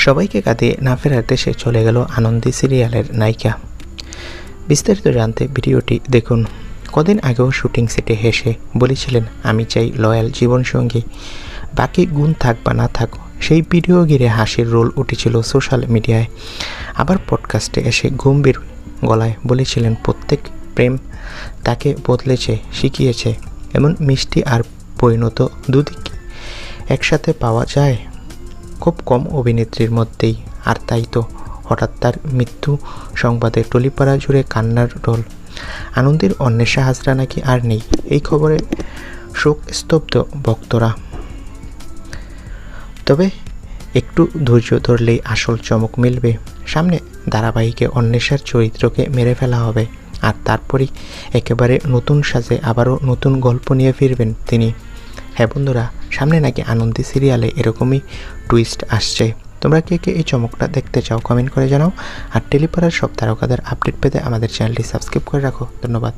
সবাইকে কাঁদিয়ে না ফেরার দেশে চলে গেল আনন্দী সিরিয়ালের নায়িকা। বিস্তারিত জানতে ভিডিওটি দেখুন। কদিন আগেও শুটিং সেটে হেসে বলেছিলেন, আমি চাই লয়াল জীবনসঙ্গী। বাকি গুণ থাক বা না থাক, সেই ভিডিও ঘিরে হাসির রোল উঠেছিল সোশ্যাল মিডিয়ায়। আবার পডকাস্টে এসে গম্ভীর গলায় বলেছিলেন, প্রত্যেক প্রেম তাকে বদলেছে, শিখিয়েছে। এমন মিষ্টি আর পরিণত দুদিক একসাথে পাওয়া যায়। খুব কম অভিনেত্রীর মধ্যেই, আর তাই তো, হঠাৎ তার মৃত্যু সংবাদে টলিপাড়া জুড়ে কান্নার ঢোল। আনন্দের অন্বেষা হাজরা নাকি আর নেই, এই খবরে শোক স্তব্ধ ভক্তরা। তবে একটু ধৈর্য ধরলেই আসল চমক মিলবে। সামনে ধারাবাহিকে অন্বেষার চরিত্রকে মেরে ফেলা হবে, আর তারপরই একেবারে নতুন সাজে আবারও নতুন গল্প নিয়ে ফিরবেন তিনি। হ্যাঁ বন্ধুরা, সামনে নাকি আনন্দী সিরিয়ালে এরকমই টুইস্ট আসছে। তোমরা কে কে এই চমকটা দেখতে চাও কমেন্ট করে জানাও। আর টেলিপাড়ার সব তারকাদের আপডেট পেতে আমাদের চ্যানেলটি সাবস্ক্রাইব করে রাখো। ধন্যবাদ।